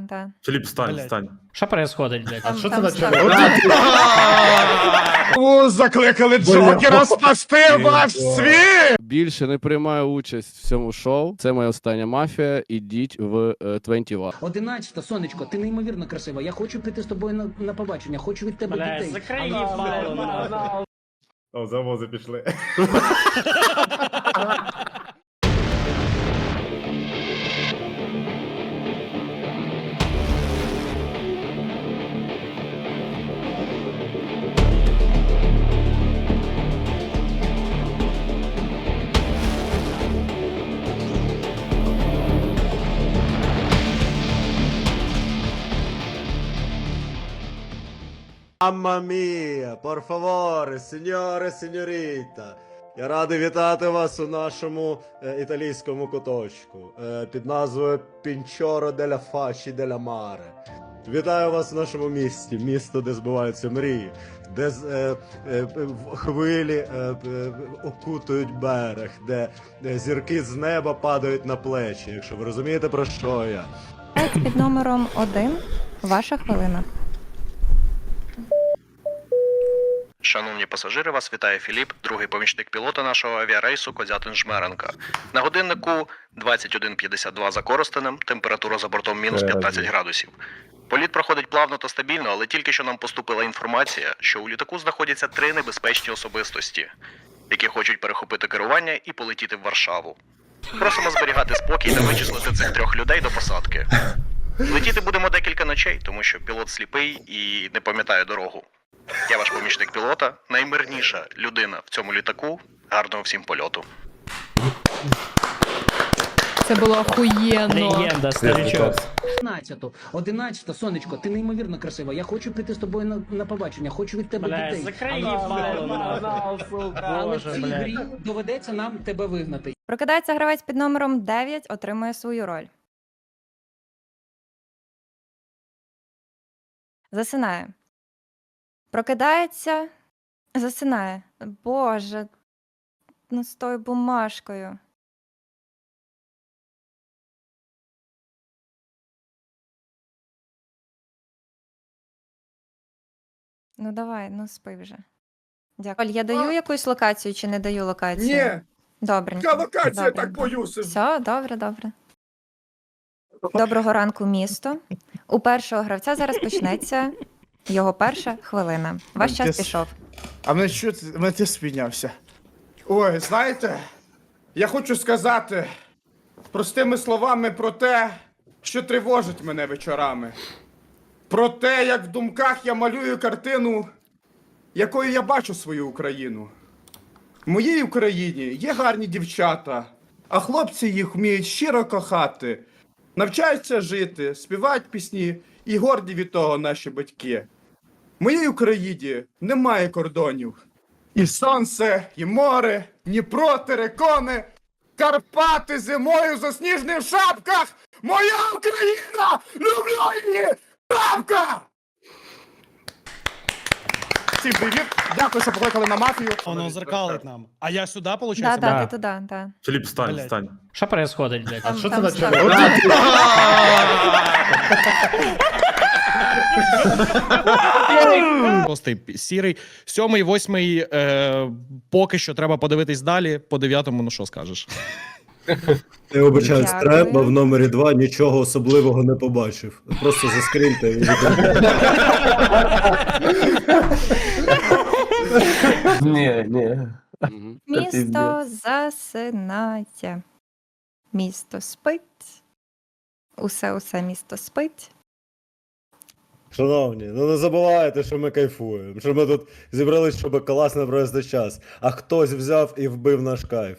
да, да. Філіп, встань, Блядь. встань. Що происходить, блядь? Там, що це там за став- О, закликали Джокера спасти ваш світ! Більше не приймаю участь в цьому шоу. Це моя остання мафія. Ідіть в е, 21. Одинадцята, сонечко, ти неймовірно красива. Я хочу піти з тобою на, на побачення, хочу від тебе Блядь, дітей. закрий. О, завози пішли. Mia, por favore, signore, signorita. Я радий вітати вас у нашому е, італійському куточку е, під назвою Пінчоро деля Фаші деля Маре. Вітаю вас в нашому місті, місто, де збуваються мрії, де е, е, хвилі е, е, окутують берег, де, де зірки з неба падають на плечі. Якщо ви розумієте про що я. Під номером один. Ваша хвилина. Шановні пасажири, вас вітає Філіп, другий помічник пілота нашого авіарейсу Козятин Жмеренка. На годиннику 21.52 за Коростенем, температура за бортом мінус 15 градусів. Політ проходить плавно та стабільно, але тільки що нам поступила інформація, що у літаку знаходяться три небезпечні особистості, які хочуть перехопити керування і полетіти в Варшаву. Просимо зберігати спокій та вичислити цих трьох людей до посадки. Летіти будемо декілька ночей, тому що пілот сліпий і не пам'ятає дорогу. Я ваш помічник пілота, наймирніша людина в цьому літаку. Гарного всім польоту. Це було охуєнно. Легенда, старичок. Одинадцяту, одинадцята, сонечко, ти неймовірно красива. Я хочу піти з тобою на, на побачення, хочу від тебе Блядь, дітей. закрий Але- їбало. Але в цій грі доведеться нам тебе вигнати. Прокидається гравець під номером 9, отримує свою роль. Засинає. Прокидається, засинає. Боже, ну з тою бумажкою. Ну давай, ну спи вже. Дякую. Оль, я даю якусь локацію чи не даю локацію? Ні, Добренько. яка локація, так боюся. Все, добре, добре. Доброго ранку, місто. У першого гравця зараз почнеться його перша хвилина. Ваш час Десь. пішов. А мене що ти- мене ти спіднявся? Ой, знаєте, я хочу сказати простими словами про те, що тривожить мене вечорами. Про те, як в думках я малюю картину, якою я бачу свою Україну. В моїй Україні є гарні дівчата, а хлопці їх вміють щиро кохати, навчаються жити, співають пісні і горді від того наші батьки. В моїй Україні немає кордонів. І сонце, і море, Дніпро, терекони, Карпати зимою засніжні в шапках. Моя Україна! Люблю її! Шапка! Всім привіт! Дякую, що покликали на мафію. Воно зеркалить нам. А я сюди, виходить? да, да. ти туди, да. Філіп, встань, Блядь. встань. Що происходить, блядь? Що це за став- Шостий пі- сірий, сьомий, восьмий. Е, поки що треба подивитись далі. По дев'ятому, ну що скажеш? Я обичаю Дякую. стрельба в номері 2 нічого особливого не побачив. Просто заскріньте. і Ні, ні. Місто засинає. Місто спить. Усе, усе місто спить. Шановні, ну не забувайте, що ми кайфуємо, що ми тут зібрались, щоб класно провести час. А хтось взяв і вбив наш кайф.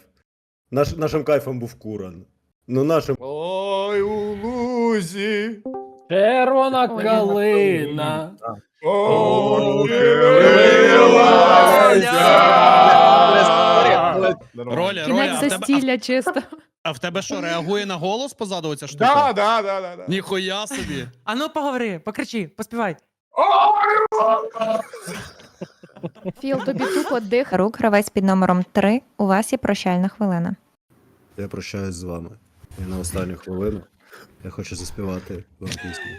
Наш, нашим кайфом був Куран. Ну нашим. Ой, у лузі. Червона Ой, калина. Роля, Роля, Кінець а в, тебе, застілля чисто. а в тебе що, реагує на голос позаду оця штука? Да, да, да, да, да. Ніхуя собі. А ну поговори, покричи, поспівай. Філ, тобі тупо дих. Рук гравець під номером 3. У вас є прощальна хвилина. Я прощаюсь з вами. І на останню хвилину Я хочу заспівати вам пісню.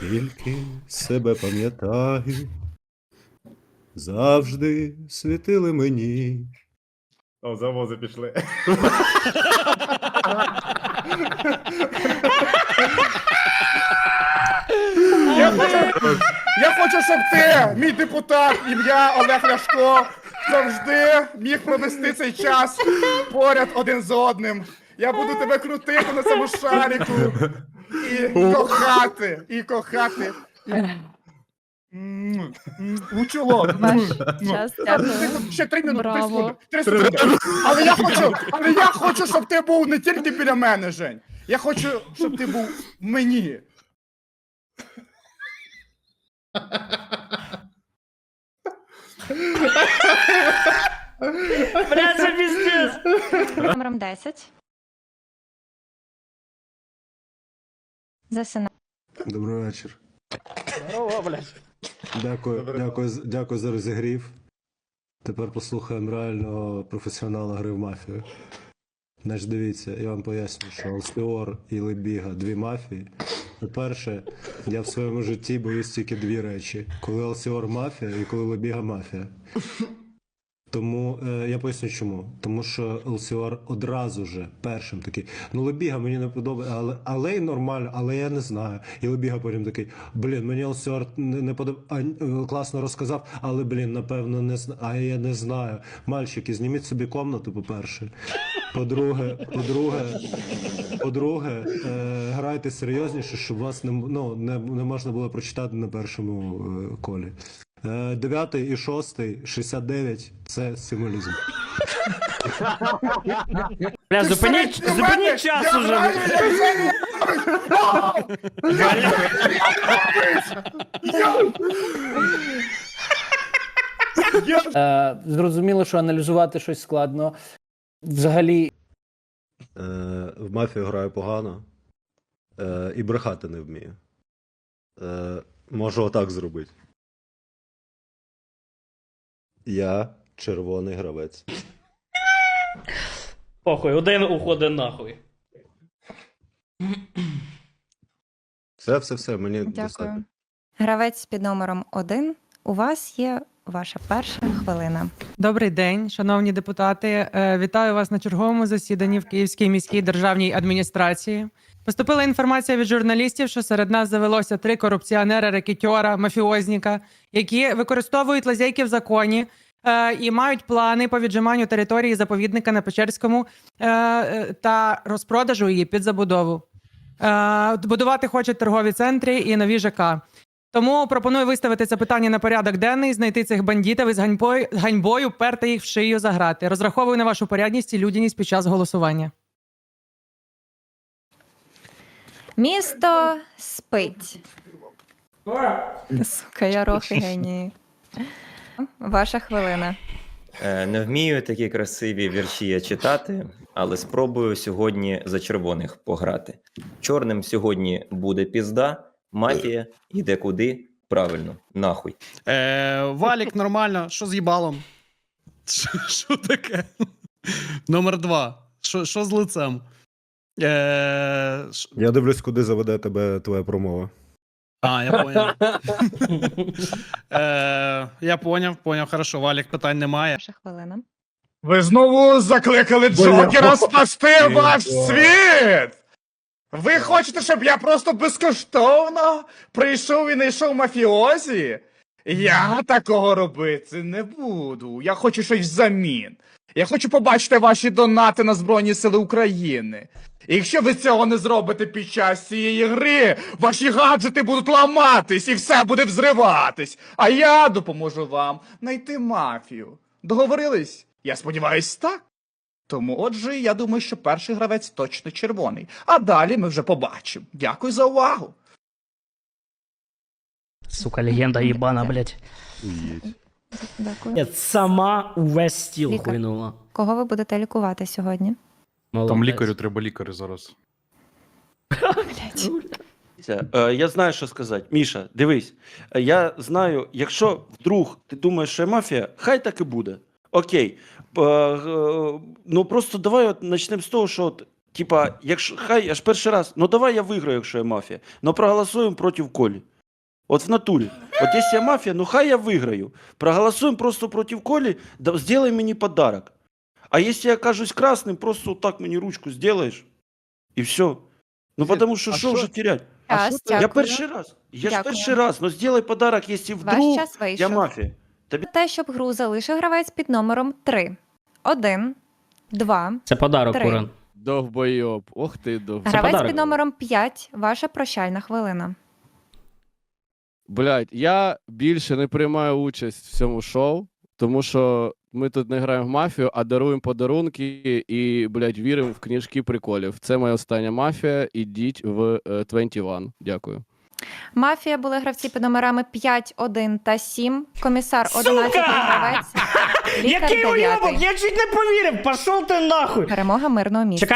Тільки себе пам'ятаю. Завжди світили мені. О, завози пішли. Я хочу, я хочу, щоб ти, мій депутат, ім'я Олег Ляшко, завжди міг провести цей час поряд один з одним. Я буду тебе крутити на цьому шарику і кохати, і кохати. М, м, У чоло. Ваш Ну, дякую. Ще три минути, три Браво. секунди. Три секунди. Але я хочу, але я хочу, щоб ти був не тільки біля мене, Жень. Я хочу, щоб ти був в мені. Бля, це піздець. Номером 10. Засина. Добрий вечір. Здорово, блядь. Дякую, Добре. дякую, з- дякую за розігрів. Тепер послухаємо реального професіонала гри в мафію. Значить, дивіться, я вам поясню, що Алсіор і Лебіга дві мафії. По-перше, я в своєму житті боюсь тільки дві речі: коли Алсіор мафія і коли Лебіга мафія. Тому е, я поясню чому. Тому що Елсіор одразу же першим такий. Ну Лебіга мені не подобається, але але й нормально, але я не знаю. І Лебіга потім такий: блін, мені Елсіор не, не подобається, класно розказав, але блін, напевно, не знаю. А я не знаю. Мальчики, зніміть собі комнату, по-перше. По-друге, по-друге, по-друге, е, грайте серйозніше, щоб вас не, ну, не, не можна було прочитати на першому е, колі. Е, Дев'ятий і шостий, 69 – це символізм. Бля, зупиніть, зупиніть час уже. Е, зрозуміло, що аналізувати щось складно. Взагалі, Е, в мафію граю погано е, і брехати не вмію. Е, можу отак зробити. Я червоний гравець. Похуй, один уходить нахуй. Все, все, все, мені достатньо. Дякую. Гравець під номером 1. У вас є ваша перша хвилина. Добрий день, шановні депутати. Е, Вітаю вас на черговому засіданні в Київській міській державній адміністрації. Поступила інформація від журналістів, що серед нас завелося три корупціонера, рекетьора, мафіозніка, які використовують лазейки в законі е, і мають плани по віджиманню території заповідника на Печерському е, е, та розпродажу її під забудову. Е, будувати хочуть торгові центри і нові ЖК. Тому пропоную виставити це питання на порядок денний, знайти цих бандитів і з ганьбою, ганьбою перти їх в шию за грати. Розраховую на вашу порядність і людяність під час голосування. Місто спить. Сука, я рохи генії. Ваша хвилина. Е, Не вмію такі красиві вірші я читати, але спробую сьогодні за червоних пограти. Чорним сьогодні буде пізда, мафія іде куди? Правильно, нахуй. Е, Валік, нормально, що з їбалом? Що, що таке? Номер два. Що, що з лицем? Е, Я дивлюсь, куди заведе тебе твоя промова. а, я поняв. Е, я поняв, поняв. Хорошо, Валік, питань немає. Ваша хвилина. Ви знову закликали Джокера спасти ваш світ! Ви хочете, щоб я просто безкоштовно прийшов і знайшов мафіозі? Я такого робити не буду. Я хочу щось взамін. Я хочу побачити ваші донати на Збройні Сили України. І якщо ви цього не зробите під час цієї гри, ваші гаджети будуть ламатись і все буде взриватись. А я допоможу вам знайти мафію. Договорились? Я сподіваюсь, так. Тому, отже, я думаю, що перший гравець точно червоний. А далі ми вже побачимо. Дякую за увагу. Сука, легенда єбана, блядь. Дякую. Нет, сама увесь стіл Лікар. хуйнула. Кого ви будете лікувати сьогодні? Там лікарю треба лікарю зараз. Блять. Е, Я знаю, що сказати. Міша, дивись. е, Я знаю, якщо вдруг ти думаєш, що я мафія, хай так і буде. Окей. Е, е, Ну просто давай от почнемо з того, що от Типа, якщо хай я ж перший раз, ну давай я виграю, якщо я мафія. Ну проголосуємо проти Колі. От в натурі. От якщо я мафія, ну хай я виграю. Проголосуємо просто проти Колі, да, сделай мені подарок. А якщо я кажусь красним, просто так мені ручку зробиш, і все. Ну потому що що вже терять? А що ти- Я перший раз. Я ж Дякую. перший раз. Ну сделай подарок, якщо Ваш вдруг час я вийшов. мафія. Те, щоб гру залишив гравець під номером 3. 1, 2. Це подарок, Три. Куран. Довбойоб. Ох ти довбойоб. Гравець подарок. під номером 5. Ваша прощальна хвилина. Блядь, я більше не приймаю участь в цьому шоу, тому що ми тут не граємо в мафію, а даруємо подарунки і, блядь, віримо в книжки приколів. Це моя остання мафія. Ідіть в е, 21. Дякую. Мафія були гравці під номерами 5, 1 та 7. Комісар 11 гравець. Лікар 9. Я чуть не повірив, пішов ти нахуй. Перемога мирного міста. Чекай,